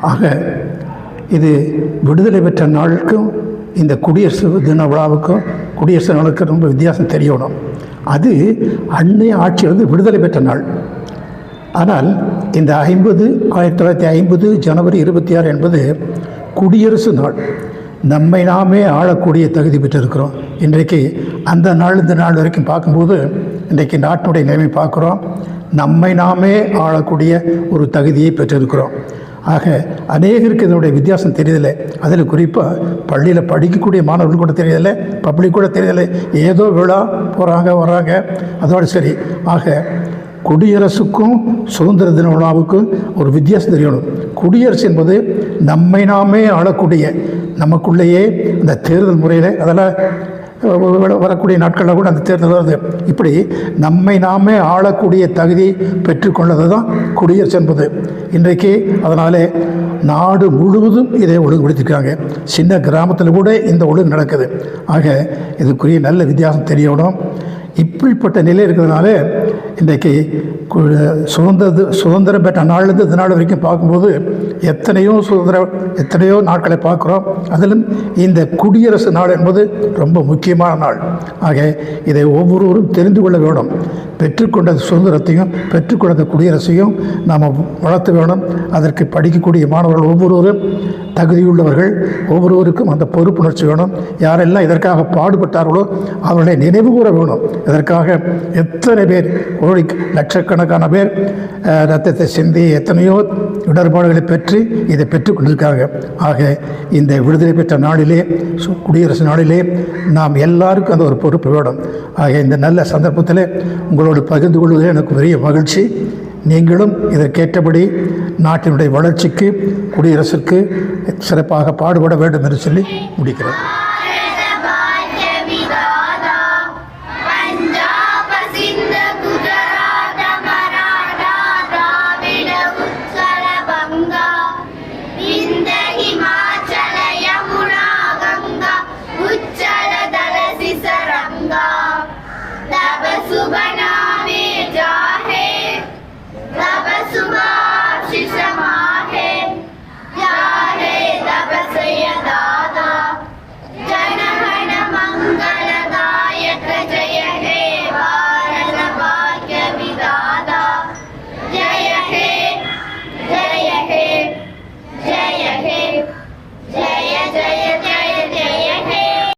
ஆக இது விடுதலை பெற்ற நாளுக்கும் இந்த குடியரசு தின விழாவுக்கும் குடியரசு நாளுக்கும் ரொம்ப வித்தியாசம் தெரியணும். அது அன்னைய ஆட்சியிலிருந்து விடுதலை பெற்ற நாள். ஆனால் இந்த ஐம்பது ஆயிரத்தி தொள்ளாயிரத்தி ஐம்பது ஜனவரி இருபத்தி ஆறு என்பது குடியரசு நாள். நம்மை நாமே ஆளக்கூடிய தகுதி பெற்றிருக்கிறோம். இன்றைக்கு அந்த நாள் இந்த நாள் வரைக்கும் பார்க்கும்போது இன்றைக்கு நாட்டினுடைய நிலைமை பார்க்குறோம். நம்மை நாமே ஆளக்கூடிய ஒரு தகுதியை பெற்றிருக்கிறோம். ஆக அநேகருக்கு இதனுடைய வித்தியாசம் தெரியதில்லை. அதில் குறிப்பாக பள்ளியில் படிக்கக்கூடிய மாணவர்கள் கூட தெரியதில்லை பப்ளிக் கூட தெரியதில்லை. ஏதோ விழா போகிறாங்க வர்றாங்க. அதோடு சரி. ஆக குடியரசுக்கும் சுதந்திர தின விழாவுக்கும் ஒரு வித்தியாசம் தெரியணும். குடியரசு என்பது நம்மை நாமே ஆளக்கூடிய நமக்குள்ளேயே இந்த தேர்தல் முறையில் அதெல்லாம் வரக்கூடிய நாட்களில் கூட அந்த தேர்தல் வருது இப்படி நம்மை நாமே ஆளக்கூடிய தகுதி பெற்றுக்கொண்டது தான் குடியரசு என்பது. இன்றைக்கு அதனாலே நாடு முழுவதும் இதை ஒழுங்குபடுத்திருக்காங்க. சின்ன கிராமத்தில் கூட இந்த ஒழுங்கு நடக்குது. ஆக இதுக்குரிய நல்ல வித்தியாசம் தெரியணும். இப்படிப்பட்ட நிலை இருக்கிறதுனால இன்றைக்கு கு- சுதந்திர சுதந்திரம் பெற்ற நாள்லேருந்து இந்த நாள் வரைக்கும் பார்க்கும்போது எத்தனையோ சுதந்திரம் எத்தனையோ நாட்களை பார்க்குறோம். அதிலும் இந்த குடியரசு நாள் என்பது ரொம்ப முக்கியமான நாள். ஆக இதை ஒவ்வொருவரும் தெரிந்து கொள்ள வேண்டும். பெற்றுக்கொண்ட சுதந்திரத்தையும் பெற்றுக்கொண்ட குடியரசையும் நாம் வளர்த்து வேணும் அதற்கு படிக்கக்கூடிய மாணவர்கள் ஒவ்வொருவரும் தகுதியுள்ளவர்கள் ஒவ்வொருவருக்கும் அந்த பொறுப்புணர்ச்சி வேணும். யாரெல்லாம் இதற்காக பாடுபட்டார்களோ அவர்களை நினைவு கூற வேணும். இதற்காக எத்தனை பேர் கோடி லட்சக்கணக்கான பேர் ரத்தத்தை சிந்தி எத்தனையோ இடர்பாடுகளை பெற்று இதை பெற்றுக்கொண்டிருக்காங்க. ஆக இந்த விடுதலை பெற்ற நாளிலே சு- குடியரசு நாளிலே நாம் எல்லாருக்கும் அந்த ஒரு பொறுப்பு வேணும். ஆக இந்த நல்ல சந்தர்ப்பத்தில் உங்களோடு பகிர்ந்து கொள்வதில் எனக்கு பெரிய மகிழ்ச்சி. நீங்களும் இதற்கேற்றபடி நாட்டினுடைய வளர்ச்சிக்கு குடியரசுக்கு சிறப்பாக பாடுபட வேண்டும் என்று சொல்லி முடிக்கிறேன். सुबह नामे जाहे रब सुबह